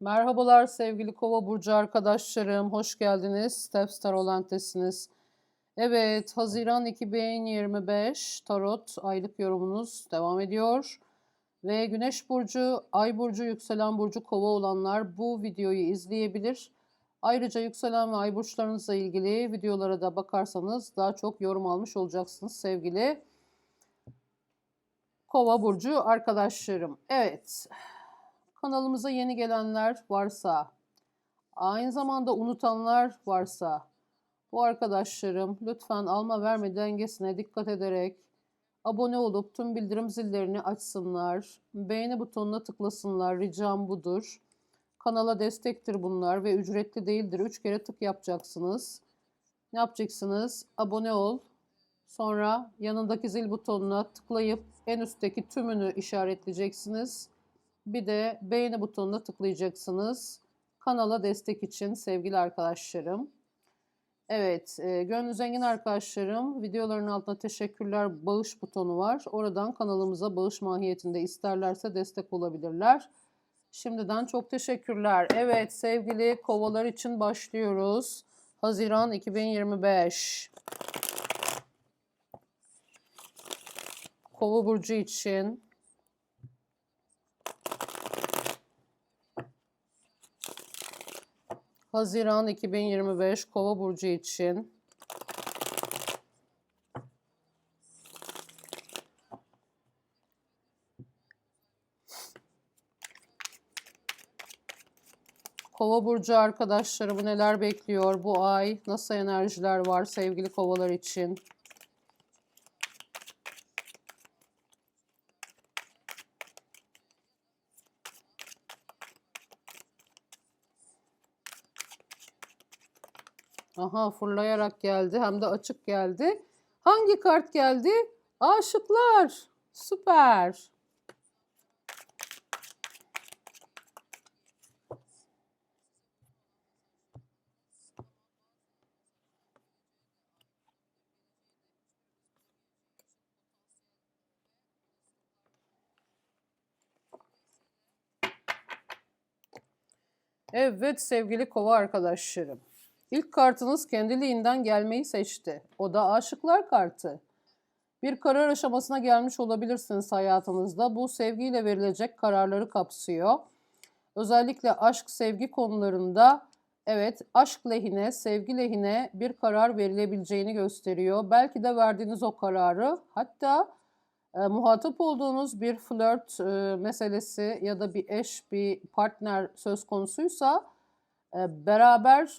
Merhabalar sevgili Kova burcu arkadaşlarım. Hoş geldiniz. Stepstar Olentesiniz. Evet, Haziran 2025 Tarot aylık yorumunuz devam ediyor. Ve Güneş burcu, Ay burcu, yükselen burcu Kova olanlar bu videoyu izleyebilir. Ayrıca yükselen ve ay burçlarınızla ilgili videolara da bakarsanız daha çok yorum almış olacaksınız sevgili Kova burcu arkadaşlarım. Evet. Kanalımıza yeni gelenler varsa, aynı zamanda unutanlar varsa bu arkadaşlarım lütfen alma verme dengesine dikkat ederek abone olup tüm bildirim zillerini açsınlar. Beğeni butonuna tıklasınlar. Ricam budur. Kanala destektir bunlar ve ücretli değildir. Üç kere tık yapacaksınız. Ne yapacaksınız? Abone ol. Sonra yanındaki zil butonuna tıklayıp en üstteki tümünü işaretleyeceksiniz. Bir de beğeni butonuna tıklayacaksınız. Kanala destek için sevgili arkadaşlarım. Evet, e, gönlü zengin arkadaşlarım videoların altında teşekkürler bağış butonu var. Oradan kanalımıza bağış mahiyetinde isterlerse destek olabilirler. Şimdiden çok teşekkürler. Evet sevgili kovalar için başlıyoruz. Haziran 2025. Kova burcu için Haziran 2025 Kova burcu için Kova burcu arkadaşlarımı neler bekliyor bu ay? Nasıl enerjiler var sevgili kovalar için? Aha fırlayarak geldi hem de açık geldi. Hangi kart geldi? Aşıklar. Süper. Evet sevgili kova arkadaşlarım. İlk kartınız kendiliğinden gelmeyi seçti. O da aşıklar kartı. Bir karar aşamasına gelmiş olabilirsiniz hayatınızda. Bu sevgiyle verilecek kararları kapsıyor. Özellikle aşk sevgi konularında evet aşk lehine, sevgi lehine bir karar verilebileceğini gösteriyor. Belki de verdiğiniz o kararı hatta e, muhatap olduğunuz bir flört e, meselesi ya da bir eş, bir partner söz konusuysa beraber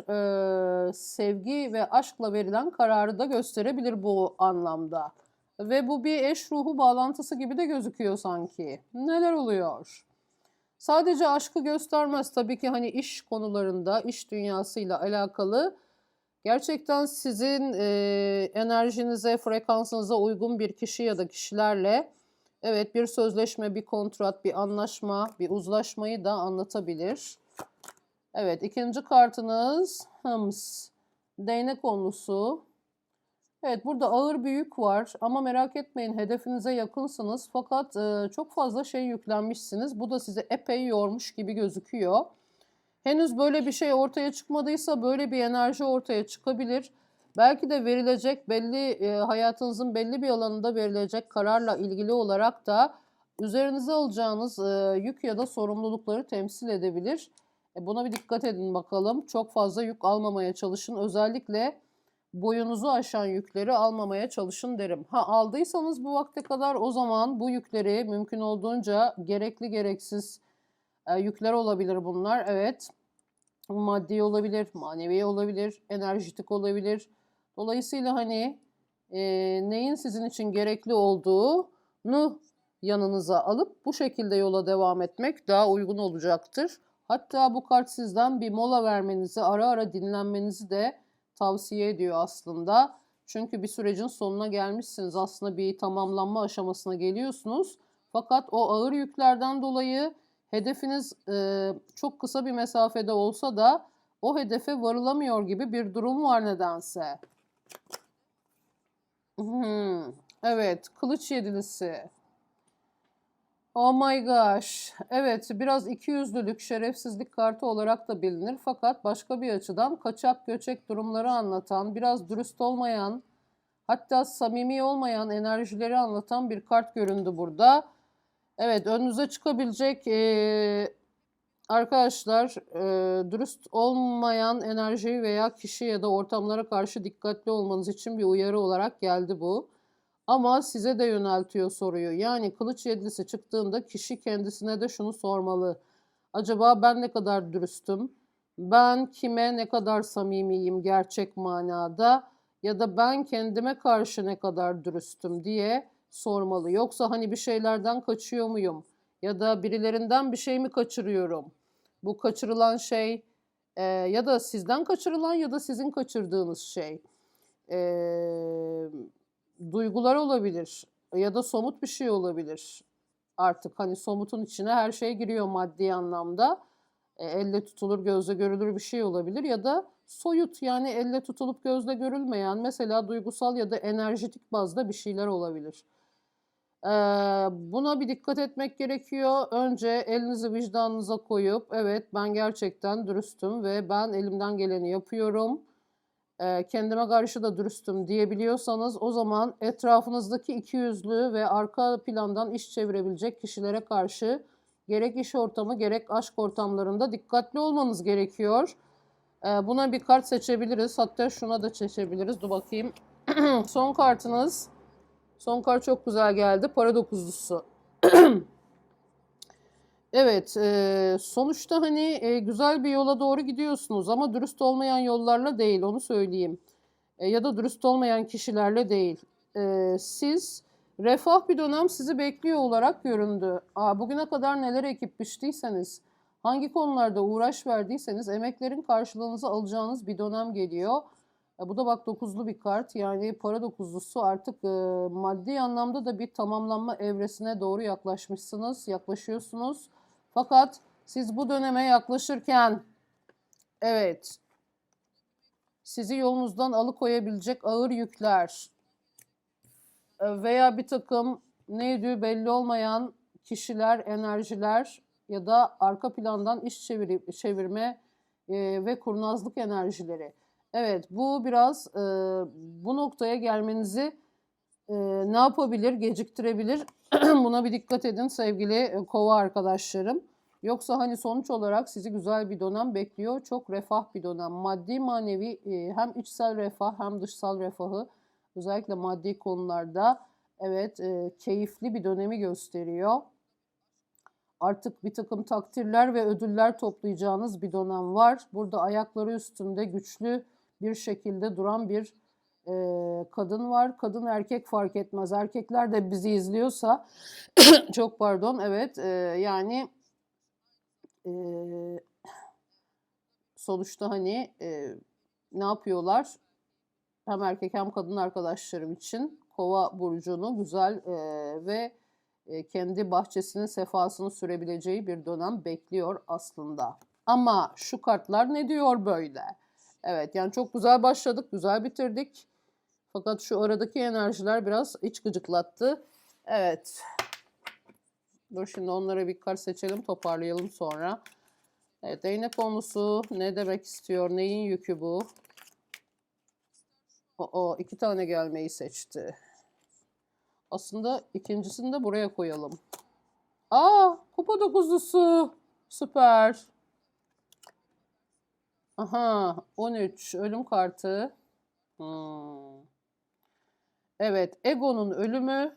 e, sevgi ve aşkla verilen kararı da gösterebilir bu anlamda. Ve bu bir eş ruhu bağlantısı gibi de gözüküyor sanki. Neler oluyor? Sadece aşkı göstermez tabii ki hani iş konularında, iş dünyasıyla alakalı gerçekten sizin e, enerjinize, frekansınıza uygun bir kişi ya da kişilerle evet bir sözleşme, bir kontrat, bir anlaşma, bir uzlaşmayı da anlatabilir. Evet ikinci kartınız hıms. Değnek onlusu. Evet burada ağır bir yük var ama merak etmeyin hedefinize yakınsınız fakat e, çok fazla şey yüklenmişsiniz. Bu da sizi epey yormuş gibi gözüküyor. Henüz böyle bir şey ortaya çıkmadıysa böyle bir enerji ortaya çıkabilir. Belki de verilecek belli e, hayatınızın belli bir alanında verilecek kararla ilgili olarak da üzerinize alacağınız e, yük ya da sorumlulukları temsil edebilir. E buna bir dikkat edin bakalım. Çok fazla yük almamaya çalışın. Özellikle boyunuzu aşan yükleri almamaya çalışın derim. Ha aldıysanız bu vakte kadar o zaman bu yükleri mümkün olduğunca gerekli gereksiz e, yükler olabilir bunlar. Evet maddi olabilir, manevi olabilir, enerjitik olabilir. Dolayısıyla hani e, neyin sizin için gerekli olduğunu yanınıza alıp bu şekilde yola devam etmek daha uygun olacaktır. Hatta bu kart sizden bir mola vermenizi, ara ara dinlenmenizi de tavsiye ediyor aslında. Çünkü bir sürecin sonuna gelmişsiniz. Aslında bir tamamlanma aşamasına geliyorsunuz. Fakat o ağır yüklerden dolayı hedefiniz e, çok kısa bir mesafede olsa da o hedefe varılamıyor gibi bir durum var nedense. Hmm, evet, kılıç yedilisi. Oh my gosh. Evet, biraz ikiyüzlülük, şerefsizlik kartı olarak da bilinir. Fakat başka bir açıdan kaçak göçek durumları anlatan, biraz dürüst olmayan, hatta samimi olmayan enerjileri anlatan bir kart göründü burada. Evet, önünüze çıkabilecek eee, arkadaşlar eee, dürüst olmayan enerji veya kişi ya da ortamlara karşı dikkatli olmanız için bir uyarı olarak geldi bu. Ama size de yöneltiyor soruyu. Yani kılıç yedlisi çıktığında kişi kendisine de şunu sormalı. Acaba ben ne kadar dürüstüm? Ben kime ne kadar samimiyim gerçek manada? Ya da ben kendime karşı ne kadar dürüstüm diye sormalı. Yoksa hani bir şeylerden kaçıyor muyum? Ya da birilerinden bir şey mi kaçırıyorum? Bu kaçırılan şey e, ya da sizden kaçırılan ya da sizin kaçırdığınız şey. Eee duygular olabilir ya da somut bir şey olabilir. Artık hani somutun içine her şey giriyor maddi anlamda. E, elle tutulur, gözle görülür bir şey olabilir ya da soyut yani elle tutulup gözle görülmeyen mesela duygusal ya da enerjitik bazda bir şeyler olabilir. Ee, buna bir dikkat etmek gerekiyor. Önce elinizi vicdanınıza koyup evet ben gerçekten dürüstüm ve ben elimden geleni yapıyorum kendime karşı da dürüstüm diyebiliyorsanız o zaman etrafınızdaki ikiyüzlü ve arka plandan iş çevirebilecek kişilere karşı gerek iş ortamı gerek aşk ortamlarında dikkatli olmanız gerekiyor. E, buna bir kart seçebiliriz. Hatta şuna da seçebiliriz. Dur bakayım. Son kartınız. Son kart çok güzel geldi. Para dokuzlusu. Evet, eee, sonuçta hani eee, güzel bir yola doğru gidiyorsunuz ama dürüst olmayan yollarla değil, onu söyleyeyim. E, ya da dürüst olmayan kişilerle değil. Eee, siz refah bir dönem sizi bekliyor olarak göründü. Aa, bugüne kadar neler ekip biçtiyseniz, hangi konularda uğraş verdiyseniz emeklerin karşılığınızı alacağınız bir dönem geliyor. E, bu da bak dokuzlu bir kart yani para dokuzlusu artık e, maddi anlamda da bir tamamlanma evresine doğru yaklaşmışsınız, yaklaşıyorsunuz. Fakat siz bu döneme yaklaşırken evet sizi yolunuzdan alıkoyabilecek ağır yükler veya bir takım neydi belli olmayan kişiler, enerjiler ya da arka plandan iş çeviri, çevirme e, ve kurnazlık enerjileri. Evet bu biraz e, bu noktaya gelmenizi e, ne yapabilir? Geciktirebilir. Buna bir dikkat edin sevgili e, kova arkadaşlarım. Yoksa hani sonuç olarak sizi güzel bir dönem bekliyor. Çok refah bir dönem. Maddi manevi e, hem içsel refah hem dışsal refahı özellikle maddi konularda evet e, keyifli bir dönemi gösteriyor. Artık bir takım takdirler ve ödüller toplayacağınız bir dönem var. Burada ayakları üstünde güçlü bir şekilde duran bir e, kadın var. Kadın erkek fark etmez. Erkekler de bizi izliyorsa çok pardon evet e, yani e, sonuçta hani e, ne yapıyorlar? Hem erkek hem kadın arkadaşlarım için kova burcunu güzel e, ve e, kendi bahçesinin sefasını sürebileceği bir dönem bekliyor aslında. Ama şu kartlar ne diyor böyle? Evet yani çok güzel başladık, güzel bitirdik. Fakat şu aradaki enerjiler biraz iç gıcıklattı. Evet. Dur şimdi onlara bir kart seçelim, toparlayalım sonra. Evet, değnek konusu ne demek istiyor, neyin yükü bu? O, iki tane gelmeyi seçti. Aslında ikincisini de buraya koyalım. Aa, kupa dokuzlusu. Süper. Aha, 13 ölüm kartı. Hmm. Evet, egonun ölümü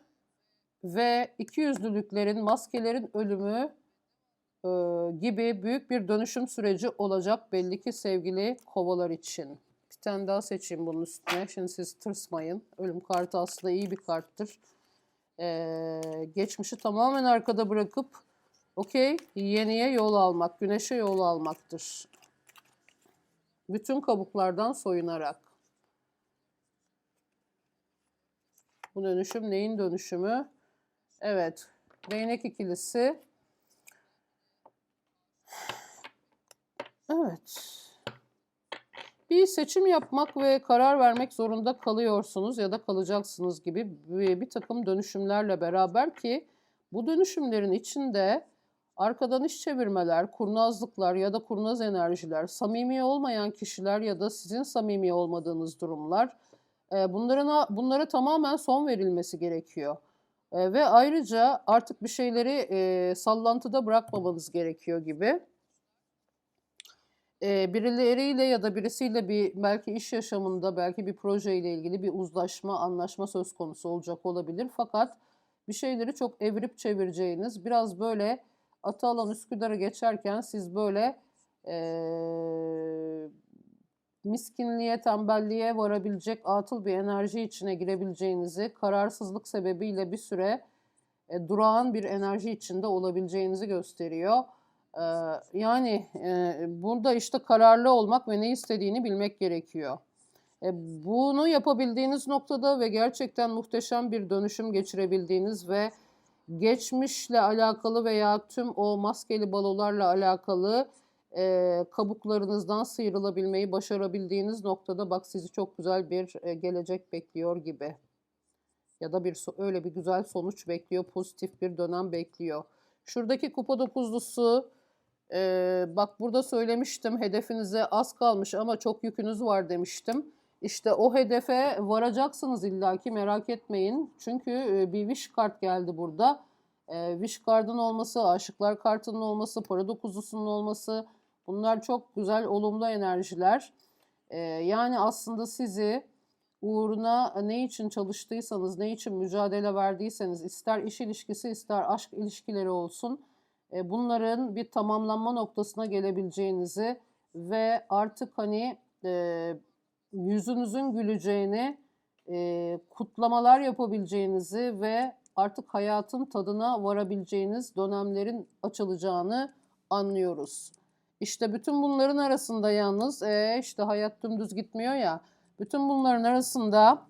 ve ikiyüzlülüklerin, maskelerin ölümü e, gibi büyük bir dönüşüm süreci olacak belli ki sevgili kovalar için. Bir tane daha seçeyim bunun üstüne. Şimdi siz tırsmayın. Ölüm kartı aslında iyi bir karttır. Ee, geçmişi tamamen arkada bırakıp okey yeniye yol almak, güneşe yol almaktır. Bütün kabuklardan soyunarak. Bu dönüşüm neyin dönüşümü? Evet. Değnek ikilisi. Evet. Bir seçim yapmak ve karar vermek zorunda kalıyorsunuz ya da kalacaksınız gibi bir, takım dönüşümlerle beraber ki Bu dönüşümlerin içinde arkadan iş çevirmeler, kurnazlıklar ya da kurnaz enerjiler, samimi olmayan kişiler ya da sizin samimi olmadığınız durumlar, bunların bunlara tamamen son verilmesi gerekiyor. Ve ayrıca artık bir şeyleri sallantıda bırakmamanız gerekiyor gibi. Birileriyle ya da birisiyle bir belki iş yaşamında, belki bir projeyle ilgili bir uzlaşma, anlaşma söz konusu olacak olabilir. Fakat bir şeyleri çok evirip çevireceğiniz, biraz böyle Atalan Üsküdar'ı geçerken siz böyle e, miskinliğe, tembelliğe varabilecek atıl bir enerji içine girebileceğinizi, kararsızlık sebebiyle bir süre e, durağan bir enerji içinde olabileceğinizi gösteriyor. E, yani e, burada işte kararlı olmak ve ne istediğini bilmek gerekiyor. E, bunu yapabildiğiniz noktada ve gerçekten muhteşem bir dönüşüm geçirebildiğiniz ve geçmişle alakalı veya tüm o maskeli balolarla alakalı e, kabuklarınızdan sıyrılabilmeyi başarabildiğiniz noktada bak sizi çok güzel bir e, gelecek bekliyor gibi. Ya da bir öyle bir güzel sonuç bekliyor, pozitif bir dönem bekliyor. Şuradaki kupa dokuzlusu e, bak burada söylemiştim hedefinize az kalmış ama çok yükünüz var demiştim. İşte o hedefe varacaksınız illaki merak etmeyin. Çünkü bir wish kart geldi burada. E, wish kartın olması, aşıklar kartının olması, para dokuzusunun olması bunlar çok güzel olumlu enerjiler. E, yani aslında sizi uğruna ne için çalıştıysanız, ne için mücadele verdiyseniz ister iş ilişkisi ister aşk ilişkileri olsun bunların bir tamamlanma noktasına gelebileceğinizi ve artık hani yüzünüzün güleceğini, e, kutlamalar yapabileceğinizi ve artık hayatın tadına varabileceğiniz dönemlerin açılacağını anlıyoruz. İşte bütün bunların arasında yalnız e, işte hayat dümdüz gitmiyor ya. Bütün bunların arasında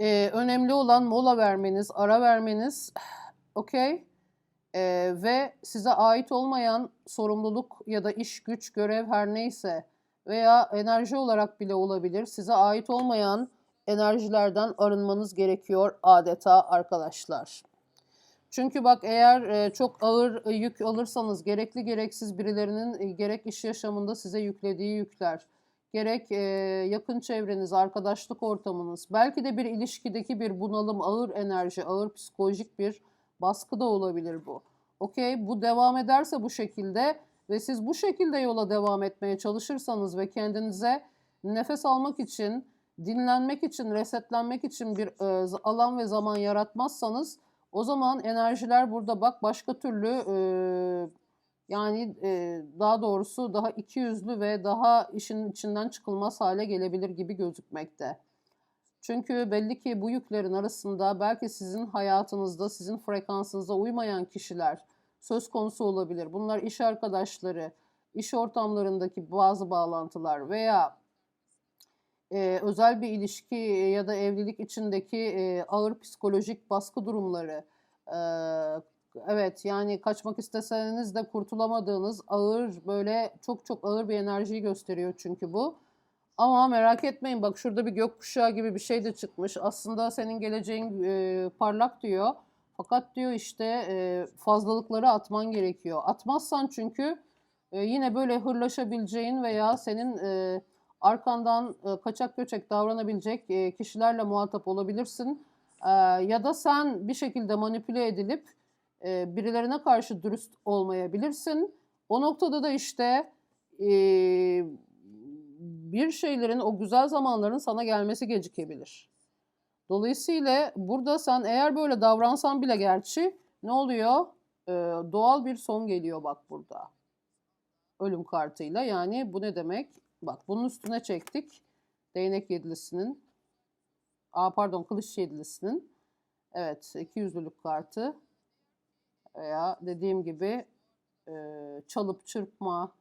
e, önemli olan mola vermeniz, ara vermeniz, okey? E, ve size ait olmayan sorumluluk ya da iş, güç, görev her neyse veya enerji olarak bile olabilir. Size ait olmayan enerjilerden arınmanız gerekiyor adeta arkadaşlar. Çünkü bak eğer e, çok ağır e, yük alırsanız gerekli gereksiz birilerinin e, gerek iş yaşamında size yüklediği yükler, gerek yakın çevreniz, arkadaşlık ortamınız, belki de bir ilişkideki bir bunalım, ağır enerji, ağır psikolojik bir baskı da olabilir bu. Okey bu devam ederse bu şekilde ve siz bu şekilde yola devam etmeye çalışırsanız ve kendinize nefes almak için, dinlenmek için, resetlenmek için bir alan ve zaman yaratmazsanız o zaman enerjiler burada bak başka türlü e, yani e, daha doğrusu daha iki yüzlü ve daha işin içinden çıkılmaz hale gelebilir gibi gözükmekte. Çünkü belli ki bu yüklerin arasında belki sizin hayatınızda, sizin frekansınıza uymayan kişiler, söz konusu olabilir. Bunlar iş arkadaşları, iş ortamlarındaki bazı bağlantılar veya e, özel bir ilişki ya da evlilik içindeki e, ağır psikolojik baskı durumları. E, evet yani kaçmak isteseniz de kurtulamadığınız ağır böyle çok çok ağır bir enerjiyi gösteriyor çünkü bu. Ama merak etmeyin bak şurada bir gökkuşağı gibi bir şey de çıkmış. Aslında senin geleceğin e, parlak diyor. Fakat diyor işte e, fazlalıkları atman gerekiyor. Atmazsan çünkü e, yine böyle hırlaşabileceğin veya senin e, arkandan e, kaçak göçek davranabilecek e, kişilerle muhatap olabilirsin. E, ya da sen bir şekilde manipüle edilip birilerine karşı dürüst olmayabilirsin. O noktada da işte bir şeylerin, o güzel zamanların sana gelmesi gecikebilir. Dolayısıyla burada sen eğer böyle davransan bile gerçi ne oluyor? Doğal bir son geliyor bak burada. Ölüm kartıyla. Yani bu ne demek? Bak bunun üstüne çektik. Değnek yedilisinin. Aa pardon kılıç yedilisinin. Evet 200'lülük kartı. Veya dediğim gibi e, çalıp çırpma.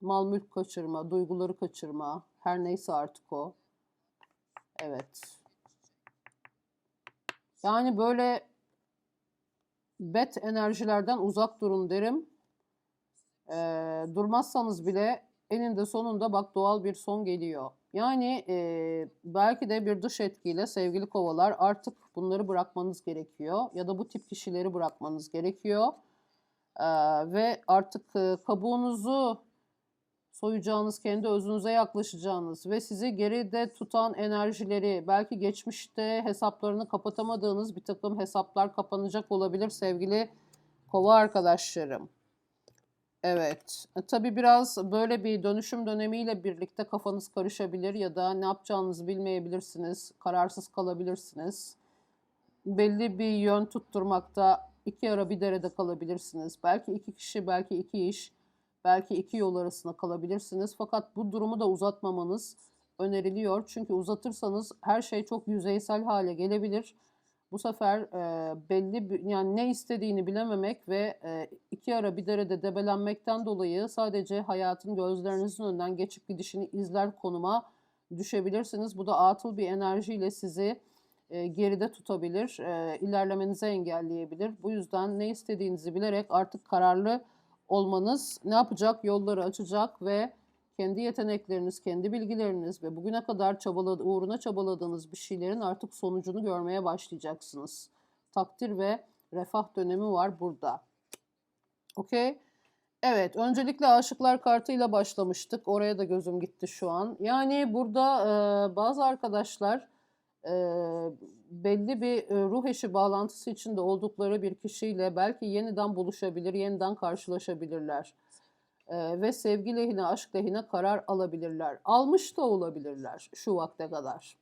Mal mülk kaçırma, duyguları kaçırma, her neyse artık o. Evet. Yani böyle bet enerjilerden uzak durun derim. Ee, durmazsanız bile eninde sonunda bak doğal bir son geliyor. Yani e, belki de bir dış etkiyle sevgili kovalar artık bunları bırakmanız gerekiyor ya da bu tip kişileri bırakmanız gerekiyor. Ee, ve artık e, kabuğunuzu soyacağınız, kendi özünüze yaklaşacağınız ve sizi geride tutan enerjileri, belki geçmişte hesaplarını kapatamadığınız bir takım hesaplar kapanacak olabilir sevgili kova arkadaşlarım. Evet. E, tabii biraz böyle bir dönüşüm dönemiyle birlikte kafanız karışabilir ya da ne yapacağınızı bilmeyebilirsiniz. Kararsız kalabilirsiniz. Belli bir yön tutturmakta iki ara bir derede kalabilirsiniz. Belki iki kişi, belki iki iş, belki iki yol arasında kalabilirsiniz. Fakat bu durumu da uzatmamanız öneriliyor. Çünkü uzatırsanız her şey çok yüzeysel hale gelebilir. Bu sefer e, belli yani ne istediğini bilememek ve e, iki ara bir derede debelenmekten dolayı sadece hayatın gözlerinizin önünden geçip gidişini izler konuma düşebilirsiniz. Bu da atıl bir enerjiyle sizi e, geride tutabilir, e, ilerlemenizi engelleyebilir. Bu yüzden ne istediğinizi bilerek artık kararlı olmanız ne yapacak? Yolları açacak ve kendi yetenekleriniz, kendi bilgileriniz ve bugüne kadar çabaladı, uğruna çabaladığınız bir şeylerin artık sonucunu görmeye başlayacaksınız. Takdir ve refah dönemi var burada. Okey? Evet, öncelikle aşıklar kartıyla başlamıştık. Oraya da gözüm gitti şu an. Yani burada e, bazı arkadaşlar e, belli bir e, ruh eşi bağlantısı içinde oldukları bir kişiyle belki yeniden buluşabilir, yeniden karşılaşabilirler. Ve sevgi lehine, aşk lehine karar alabilirler. Almış da olabilirler şu vakte kadar.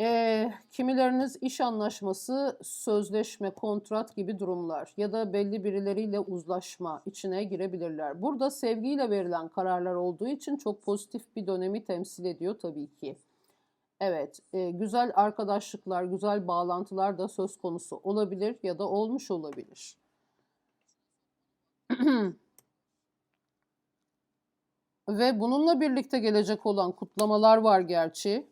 E, kimileriniz iş anlaşması, sözleşme, kontrat gibi durumlar ya da belli birileriyle uzlaşma içine girebilirler. Burada sevgiyle verilen kararlar olduğu için çok pozitif bir dönemi temsil ediyor tabii ki. Evet, e, güzel arkadaşlıklar, güzel bağlantılar da söz konusu olabilir ya da olmuş olabilir. Ve bununla birlikte gelecek olan kutlamalar var gerçi.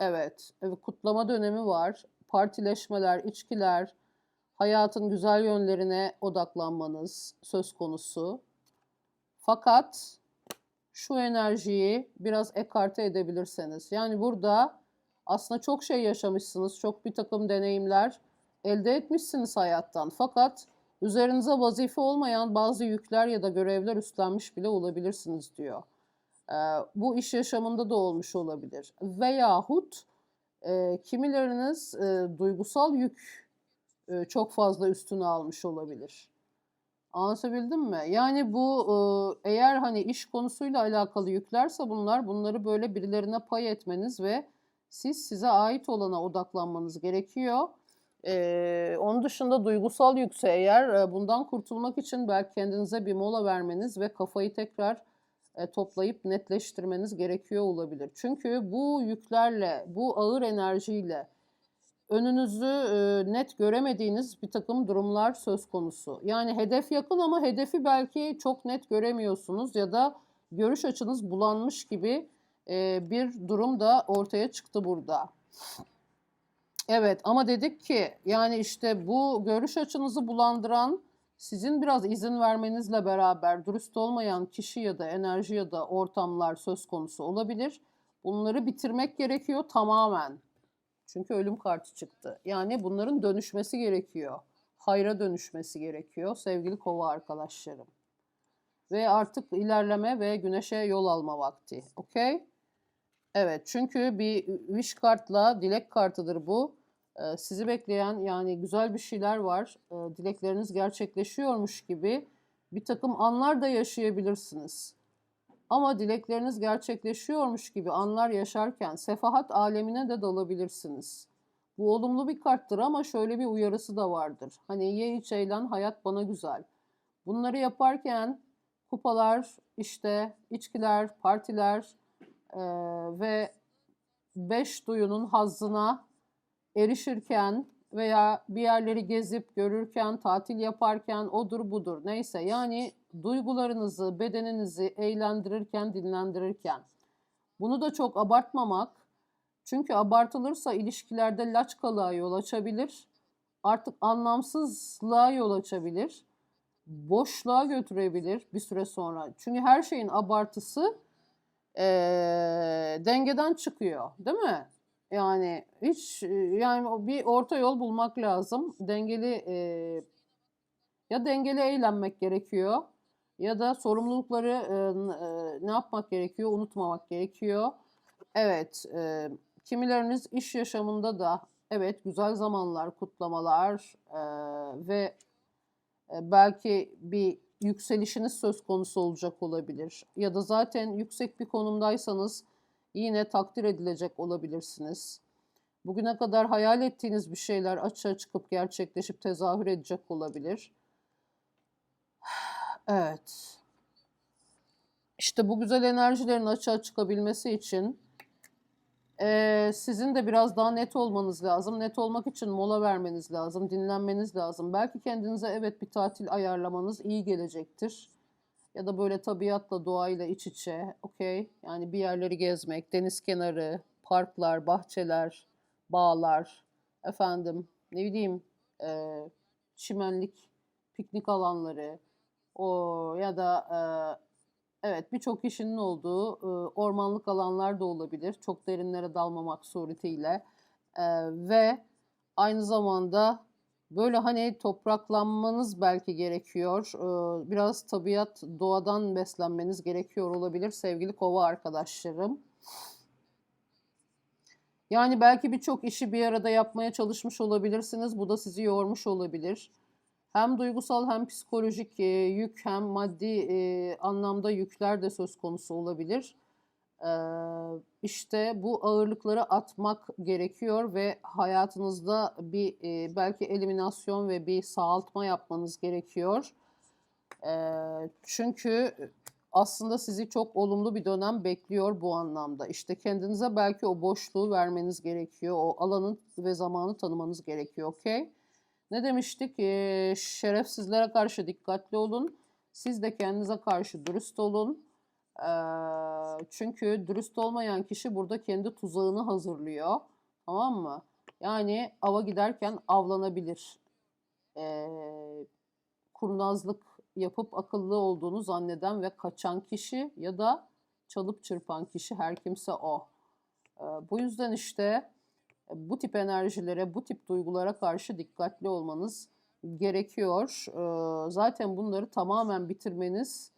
Evet, evet kutlama dönemi var. Partileşmeler, içkiler, hayatın güzel yönlerine odaklanmanız söz konusu. Fakat şu enerjiyi biraz ekarte edebilirseniz. Yani burada aslında çok şey yaşamışsınız, çok bir takım deneyimler elde etmişsiniz hayattan. Fakat üzerinize vazife olmayan bazı yükler ya da görevler üstlenmiş bile olabilirsiniz diyor. Ee, bu iş yaşamında da olmuş olabilir. Veyahut e, kimileriniz e, duygusal yük e, çok fazla üstüne almış olabilir. Anlatabildim mi? Yani bu e, eğer hani iş konusuyla alakalı yüklerse bunlar bunları böyle birilerine pay etmeniz ve siz size ait olana odaklanmanız gerekiyor. Ee, onun dışında duygusal yükse eğer e, bundan kurtulmak için belki kendinize bir mola vermeniz ve kafayı tekrar e, toplayıp netleştirmeniz gerekiyor olabilir. Çünkü bu yüklerle, bu ağır enerjiyle önünüzü e, net göremediğiniz bir takım durumlar söz konusu. Yani hedef yakın ama hedefi belki çok net göremiyorsunuz ya da görüş açınız bulanmış gibi e, bir durum da ortaya çıktı burada. Evet ama dedik ki yani işte bu görüş açınızı bulandıran sizin biraz izin vermenizle beraber dürüst olmayan kişi ya da enerji ya da ortamlar söz konusu olabilir. Bunları bitirmek gerekiyor tamamen. Çünkü ölüm kartı çıktı. Yani bunların dönüşmesi gerekiyor. Hayra dönüşmesi gerekiyor sevgili kova arkadaşlarım. Ve artık ilerleme ve güneşe yol alma vakti. Okey? Evet çünkü bir wish kartla dilek kartıdır bu. Sizi bekleyen yani güzel bir şeyler var. Dilekleriniz gerçekleşiyormuş gibi bir takım anlar da yaşayabilirsiniz. Ama dilekleriniz gerçekleşiyormuş gibi anlar yaşarken sefahat alemine de dalabilirsiniz. Bu olumlu bir karttır ama şöyle bir uyarısı da vardır. Hani ye iç eğlen hayat bana güzel. Bunları yaparken kupalar, işte içkiler, partiler, e, ve beş duyunun hazzına erişirken veya bir yerleri gezip görürken, tatil yaparken odur budur neyse yani duygularınızı, bedeninizi eğlendirirken, dinlendirirken bunu da çok abartmamak çünkü abartılırsa ilişkilerde laçkalığa yol açabilir. Artık anlamsızlığa yol açabilir. Boşluğa götürebilir bir süre sonra. Çünkü her şeyin abartısı eee, dengeden çıkıyor, değil mi? Yani hiç e, yani bir orta yol bulmak lazım. Dengeli eee, ya dengeli eğlenmek gerekiyor ya da sorumlulukları e, e, ne yapmak gerekiyor? Unutmamak gerekiyor. Evet, e, kimileriniz iş yaşamında da evet güzel zamanlar, kutlamalar e, ve e, belki bir yükselişiniz söz konusu olacak olabilir. Ya da zaten yüksek bir konumdaysanız yine takdir edilecek olabilirsiniz. Bugüne kadar hayal ettiğiniz bir şeyler açığa çıkıp gerçekleşip tezahür edecek olabilir. Evet. İşte bu güzel enerjilerin açığa çıkabilmesi için eee, sizin de biraz daha net olmanız lazım. Net olmak için mola vermeniz lazım, dinlenmeniz lazım. Belki kendinize evet bir tatil ayarlamanız iyi gelecektir. Ya da böyle tabiatla, doğayla iç içe, okey? Yani bir yerleri gezmek, deniz kenarı, parklar, bahçeler, bağlar, efendim, ne bileyim, eee, çimenlik, piknik alanları, o ya da eee, evet birçok kişinin olduğu eee, ormanlık alanlar da olabilir. Çok derinlere dalmamak suretiyle Eee, ve aynı zamanda böyle hani topraklanmanız belki gerekiyor. Biraz tabiat, doğadan beslenmeniz gerekiyor olabilir sevgili kova arkadaşlarım. Yani belki birçok işi bir arada yapmaya çalışmış olabilirsiniz. Bu da sizi yormuş olabilir. Hem duygusal hem psikolojik yük hem maddi anlamda yükler de söz konusu olabilir. İşte bu ağırlıkları atmak gerekiyor ve hayatınızda bir belki eliminasyon ve bir sağaltma yapmanız gerekiyor. Çünkü aslında sizi çok olumlu bir dönem bekliyor bu anlamda. İşte kendinize belki o boşluğu vermeniz gerekiyor. O alanı ve zamanı tanımanız gerekiyor. Okey? Ne demiştik? Şerefsizlere karşı dikkatli olun. Siz de kendinize karşı dürüst olun. Çünkü dürüst olmayan kişi burada kendi tuzağını hazırlıyor. Tamam mı? Yani ava giderken avlanabilir. Ee, kurnazlık yapıp akıllı olduğunu zanneden ve kaçan kişi ya da çalıp çırpan kişi her kimse o. Ee, bu yüzden işte e, bu tip enerjilere, bu tip duygulara karşı dikkatli olmanız gerekiyor. Ee, zaten bunları tamamen bitirmeniz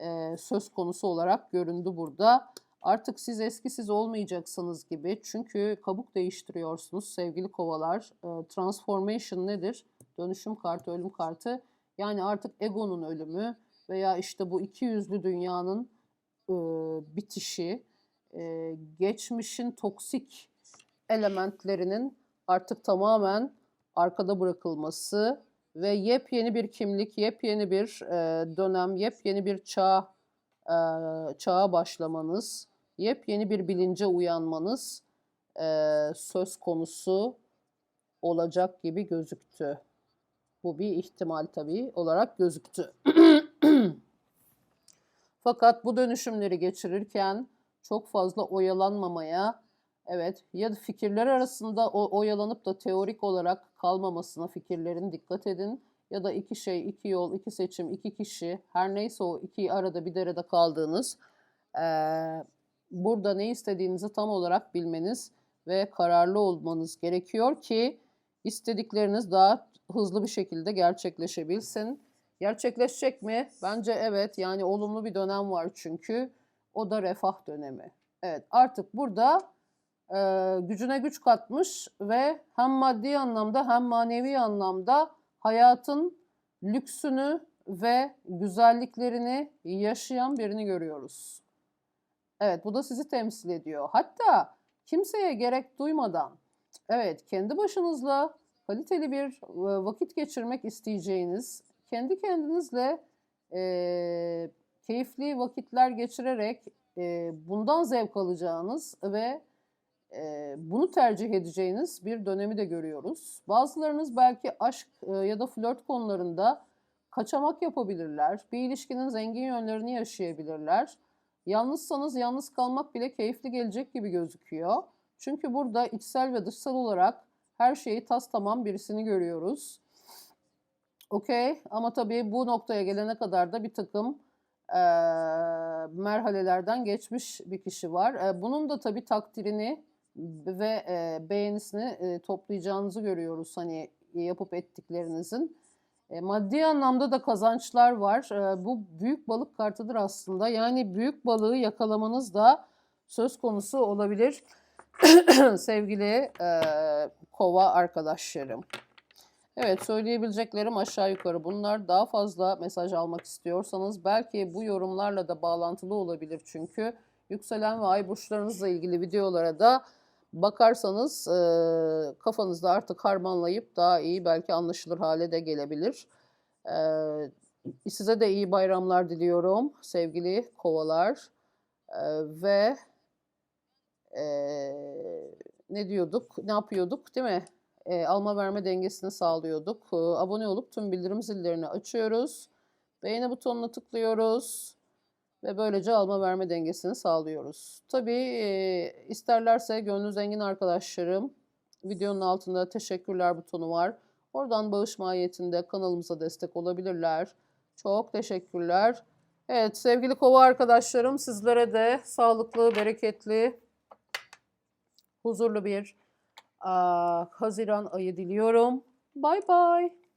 e, söz konusu olarak göründü burada. Artık siz eski siz olmayacaksınız gibi. Çünkü kabuk değiştiriyorsunuz sevgili kovalar. E, transformation nedir? Dönüşüm kartı, ölüm kartı. Yani artık egonun ölümü veya işte bu iki yüzlü dünyanın e, bitişi, e, geçmişin toksik elementlerinin artık tamamen arkada bırakılması ve yepyeni bir kimlik, yepyeni bir e, dönem, yepyeni bir çağ e, çağa başlamanız, yepyeni bir bilince uyanmanız e, söz konusu olacak gibi gözüktü. Bu bir ihtimal tabii olarak gözüktü. Fakat bu dönüşümleri geçirirken çok fazla oyalanmamaya, evet ya da fikirler arasında o, oyalanıp da teorik olarak kalmamasına fikirlerin dikkat edin. Ya da iki şey, iki yol, iki seçim, iki kişi, her neyse o iki arada bir derede kaldığınız, eee, burada ne istediğinizi tam olarak bilmeniz ve kararlı olmanız gerekiyor ki istedikleriniz daha hızlı bir şekilde gerçekleşebilsin. Gerçekleşecek mi? Bence evet. Yani olumlu bir dönem var çünkü. O da refah dönemi. Evet artık burada e, gücüne güç katmış ve hem maddi anlamda hem manevi anlamda hayatın lüksünü ve güzelliklerini yaşayan birini görüyoruz. Evet bu da sizi temsil ediyor. Hatta kimseye gerek duymadan evet kendi başınızla kaliteli bir e, vakit geçirmek isteyeceğiniz, kendi kendinizle e, keyifli vakitler geçirerek e, bundan zevk alacağınız ve bunu tercih edeceğiniz bir dönemi de görüyoruz. Bazılarınız belki aşk ya da flört konularında kaçamak yapabilirler. Bir ilişkinin zengin yönlerini yaşayabilirler. Yalnızsanız yalnız kalmak bile keyifli gelecek gibi gözüküyor. Çünkü burada içsel ve dışsal olarak her şeyi tas tamam birisini görüyoruz. Okey ama tabii bu noktaya gelene kadar da bir takım e, merhalelerden geçmiş bir kişi var. E, bunun da tabii takdirini ve e, beğenisini e, toplayacağınızı görüyoruz hani yapıp ettiklerinizin. E, maddi anlamda da kazançlar var. E, bu büyük balık kartıdır aslında. Yani büyük balığı yakalamanız da söz konusu olabilir sevgili e, kova arkadaşlarım. Evet söyleyebileceklerim aşağı yukarı bunlar. Daha fazla mesaj almak istiyorsanız belki bu yorumlarla da bağlantılı olabilir çünkü. Yükselen ve ay burçlarınızla ilgili videolara da bakarsanız e, kafanızda artık harmanlayıp daha iyi belki anlaşılır hale de gelebilir. E, size de iyi bayramlar diliyorum sevgili kovalar. E, ve e, ne diyorduk, ne yapıyorduk değil mi? E, alma verme dengesini sağlıyorduk. E, abone olup tüm bildirim zillerini açıyoruz. Beğeni butonuna tıklıyoruz. Ve böylece alma verme dengesini sağlıyoruz. Tabii isterlerse gönlü zengin arkadaşlarım videonun altında teşekkürler butonu var. Oradan bağış mahiyetinde kanalımıza destek olabilirler. Çok teşekkürler. Evet sevgili kova arkadaşlarım sizlere de sağlıklı, bereketli, huzurlu bir aa, Haziran ayı diliyorum. Bye bye.